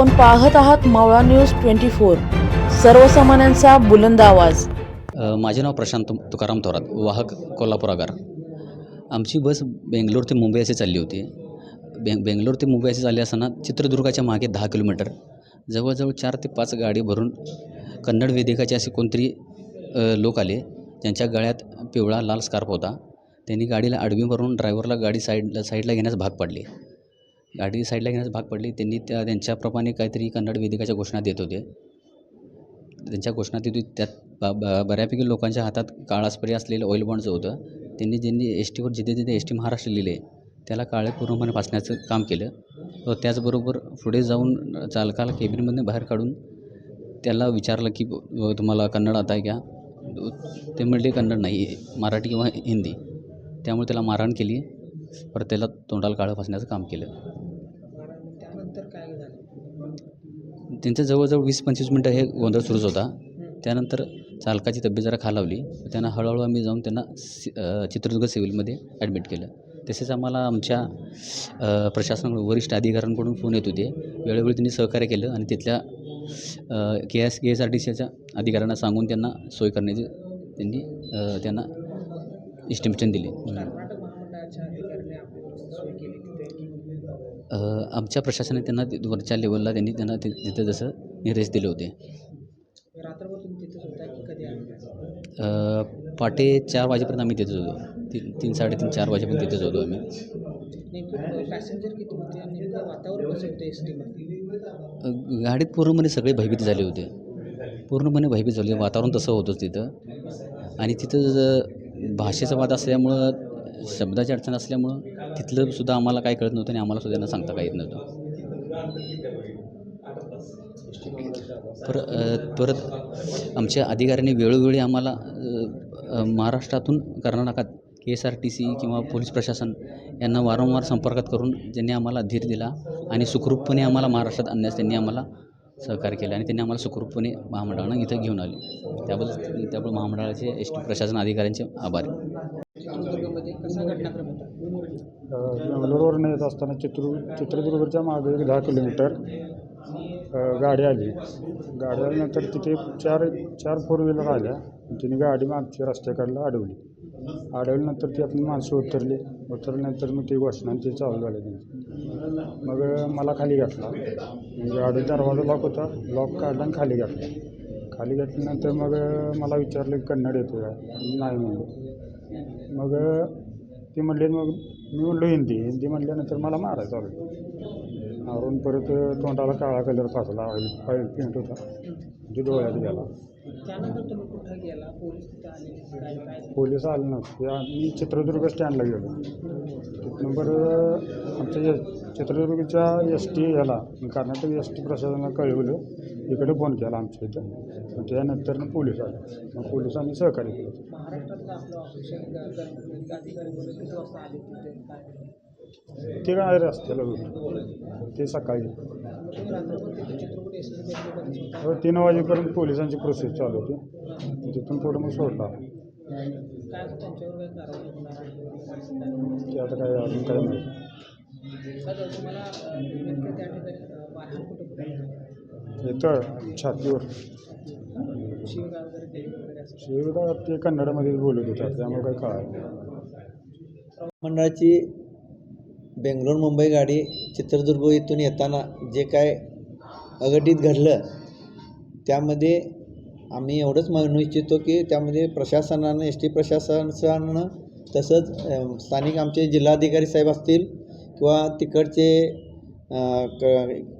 आपण पाहत आहात मावळा न्यूज ट्वेंटी फोर. सर्वसामान्यांचा बुलंद आवाज. माझे नाव प्रशांत तुकाराम थोरात वाहक कोल्हापूर आगार. आमची बस बेंगलोर ते मुंबई असे चालली होती. बे बेंगलोर ते मुंबई असे चालली असताना चित्रदुर्गाच्या मागे दहा किलोमीटर. जवळजवळ चार ते पाच गाडी भरून कन्नड वेदिकाचे असे कोणतरी लोक आले. ज्यांच्या गळ्यात पिवळा लाल स्कार्फ होता. त्यांनी गाडीला आडवी भरून ड्रायव्हरला गाडी साईडला साईडला घेण्यास भाग पाडली. गाडी साईडला घेण्यास भाग पडली. त्यांनी त्या त्यांच्याप्रमाणे काहीतरी कन्नड वेदिकाच्या घोषणा देत होते. त्यांच्या घोषणा देत होती. त्यात ब- ब- बऱ्यापैकी लोकांच्या हातात काळा स्प्रे असलेलं ऑइल बॉन्डचं होतं. त्यांनी ज्यांनी एस टीवर जिथे जिथे एस टी महाराष्ट्र लिहिले त्याला काळे पूर्णपणे फासण्याचं काम केलं. व त्याचबरोबर पुढे जाऊन चालकाला केबिनमधून बाहेर काढून त्याला विचारलं की तुम्हाला कन्नड आता आहे का ते म्हणले कन्नड नाही मराठी किंवा हिंदी. त्यामुळे त्याला मारहाण केली. परत त्याला तोंडाला काळं फासण्याचं काम केलं त्यानंतर काय झालं त्यांचं जवळजवळ वीस पंचवीस मिनटं हे गोंधळ सुरूच होता. त्यानंतर चालकाची तब्येत जरा खालावली. त्यांना हळूहळू आम्ही जाऊन त्यांना सि चित्रदुर्ग सिव्हिलमध्ये ॲडमिट केलं. तसेच आम्हाला आमच्या अ, प्रशासनाकडून वरिष्ठ अधिकाऱ्यांकडून फोन येत होते. वेळोवेळी त्यांनी सहकार्य केलं आणि तिथल्या K S K S R T सीच्या अधिकाऱ्यांना सांगून त्यांना सोय करण्याची त्यांनी त्यांना इस्टिमेशन दिले कर्नाटक महामंडळाच्या अधिकाऱ्याने आपल्याला सोय केली तिथे अ, आमच्या प्रशासनाने त्यांना वरच्या लेवलला त्यांनी त्यांना ते तिथं जसं निर्देश दिले होते. पहाटे चार वाजेपर्यंत आम्ही तिथेच होतो तीन तीन साडेतीन चार वाजेपर्यंत तिथेच होतो आम्ही. गाडीत पूर्णपणे सगळे भयभीत झाले होते. पूर्णपणे भयभीत झाले. वातावरण तसं होतंच तिथं. आणि तिथं भाषेचा वाद असल्यामुळं शब्दाची अडचण असल्यामुळं तिथलं सुद्धा आम्हाला काय कळत नव्हतं आणि आम्हाला सुद्धा त्यांना सांगता काय येत नव्हतं. पर परत आमच्या अधिकाऱ्यांनी वेळोवेळी आम्हाला महाराष्ट्रातून कर्नाटकात K S R T C किंवा पोलीस प्रशासन यांना वारंवार संपर्कात करून ज्यांनी आम्हाला धीर दिला आणि सुखरूपपणे आम्हाला महाराष्ट्रात आणण्यास त्यांनी आम्हाला सहकार्य केलं आणि त्यांनी आम्हाला सुखरूपपणे महामंडळानं इथं घेऊन आले. त्याबद्दल त्यामुळे महामंडळाचे एस टी प्रशासन अधिकाऱ्यांचे आभारी. चित्रदुर्गमध्ये कसा घटनाक्रम होता? बेंगलोरवरून येत असताना चित्र चित्रदुर्गच्या मागे एक दहा किलोमीटर गाडी आली. गाडी आल्यानंतर तिथे चार चार फोर व्हीलर आल्या. तिने गाडी मागच्या रस्त्याकडला अडवली. अडवल्यानंतर ती आपली माणसं उतरली. उतरल्यानंतर मग ती घोषणा ती चालू झाली त्यांची मग मला खाली घातला. म्हणजे गाडी दरवाजा लॉक होता. लॉक काढला आणि खाली घातला. खाली घातल्यानंतर मग मला विचारलं की कन्नड येतो का नाही म्हणलं. मग ती ते म्हणले मग मी म्हणलो हिंदी. हिंदी म्हटल्यानंतर मला मारायचं चालू मारून परत तोंडाला काळा कलर फासला ऑइल ऑइल पेंट होता. म्हणजे डोळ्यात गेला. पोलीस आले नव्हते. मी चित्रदुर्ग स्टँडला गेलो. तिथनं बरं आमच्या चित्रदुर्गच्या एस टी याला कर्नाटक एस टी प्रशासनाला कळवलं. इकडे फोन केला आमच्या इथं. मग त्यानंतर पोलीस आले. मग पोलिसांनी सहकार्य केलं. काय ते काय रस्त्याला होतं ते सकाळी. तीन वाजेपर्यंत पोलिसांची प्रोसेस चालू होती. तिथून पुढं मग सोडला. ते आता काय अजून काय नाही. येतं छातीवर. शिवगाव शिवदा ते कन्नडमध्ये बोलत होता त्यामुळे काय कळालं मंडळाची बेंगलोर मुंबई गाडी चित्रदुर्ग इथून येताना जे काय अघटित घडलं त्यामध्ये आम्ही एवढंच म्हणू इच्छितो की त्यामध्ये प्रशासनानं एस टी प्रशासनानं तसंच स्थानिक आमचे जिल्हाधिकारी साहेब असतील किंवा तिकडचे क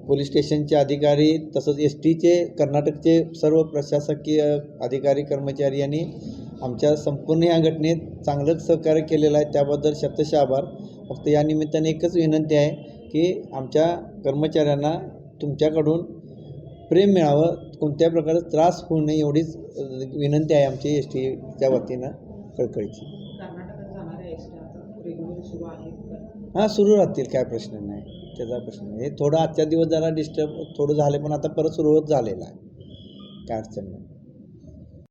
पोलीस स्टेशनचे अधिकारी तसंच एस टीचे कर्नाटकचे सर्व प्रशासकीय अधिकारी कर्मचारी यांनी आमच्या संपूर्ण या घटनेत चांगलंच सहकार्य केलेलं आहे. त्याबद्दल शतशः आभार. फक्त या निमित्ताने एकच विनंती आहे की आमच्या कर्मचाऱ्यांना तुमच्याकडून प्रेम मिळावं कोणत्या प्रकारचा त्रास होऊ नये एवढीच विनंती आहे आमची एस टीच्या वतीनं कळकळीची. हां सुरू राहतील काय प्रश्न नाही. त्याचा प्रश्न नाही. हे थोडं आजच्या दिवस जरा डिस्टर्ब थोडं झाले पण आता परत सुरू होत झालेलं आहे. काय अडचण नाही.